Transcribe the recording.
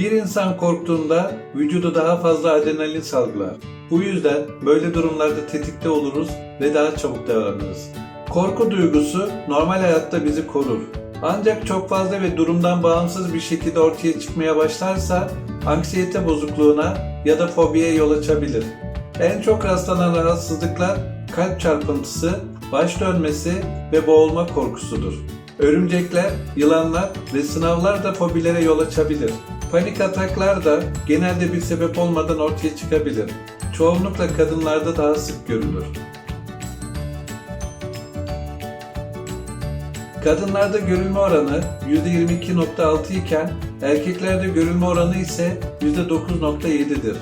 Bir insan korktuğunda vücudu daha fazla adrenalin salgılar. Bu yüzden böyle durumlarda tetikte oluruz ve daha çabuk davranırız. Korku duygusu normal hayatta bizi korur. Ancak çok fazla ve durumdan bağımsız bir şekilde ortaya çıkmaya başlarsa anksiyete bozukluğuna ya da fobiye yol açabilir. En çok rastlanan rahatsızlıklar kalp çarpıntısı, baş dönmesi ve boğulma korkusudur. Örümcekler, yılanlar ve sınavlar da fobilere yol açabilir. Panik ataklar da genelde bir sebep olmadan ortaya çıkabilir. Çoğunlukla kadınlarda daha sık görülür. Kadınlarda görülme oranı %22.6 iken erkeklerde görülme oranı ise %9.7'dir.